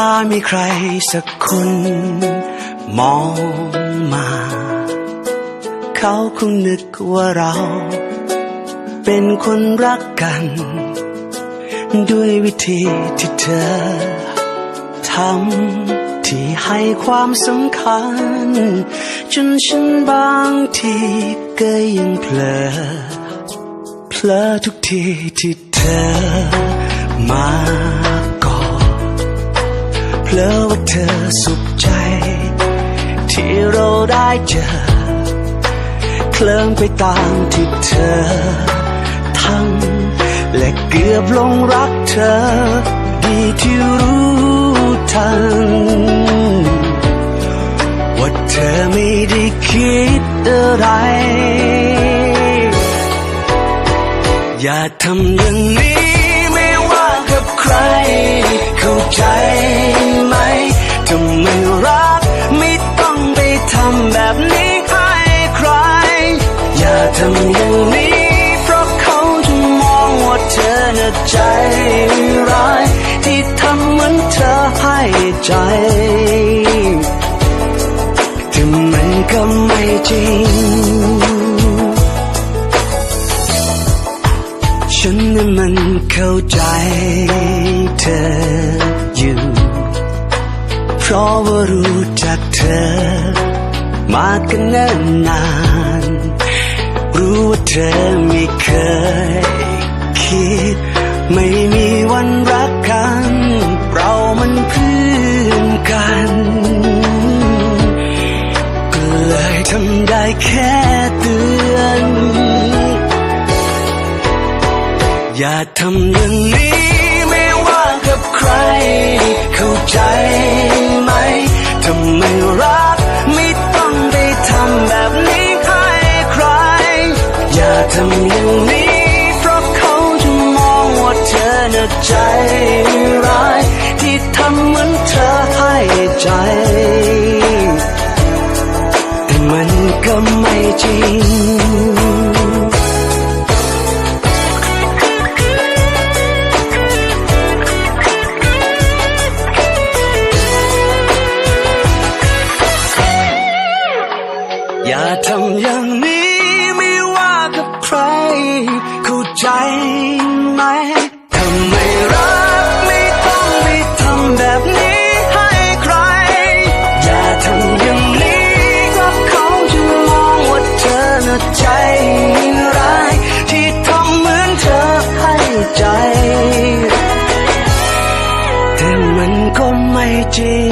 ถ้ามีใครสักคน มองมา เขาคงนึกว่าเรา เป็นคนรักกัน ด้วยวิธีที่เธอทำที่ให้ความสำคัญ จนฉันบางทีก็ยังเผลอเพลอทุกทีที่เธอมา เจอ เคลิ้มไปตามที่เธอทำและเกือบลงรักเธอ ดีที่รู้ทัน ว่าเธอไม่ได้คิดอะไร อย่าทำอย่างนี้ไม่ว่ากับใคร เข้าใจ ใจแต่มันก็ไม่จริง ฉันนั้นมันเข้าใจเธออยู่ เพราะว่ารู้จักเธอ มากันเนิ่นนาน รู้ว่าเธอไม่เคยคิดไม่ เตือน อย่าทำอย่างนี้ไม่ว่ากับใคร เข้าใจไหมถ้าไมรักไม่ต้องไปทำแบบนี้ให้ใคร อย่าทำอย่างนี้เพราะเขาจะมองว่าเธอน่ะใจร้ายที่ทำเหมือนเธอให้ใจ ก็ไม่จริงอย่าทำอย่างนี้ไม่ว่ากับใคร เข้าใจไหม แ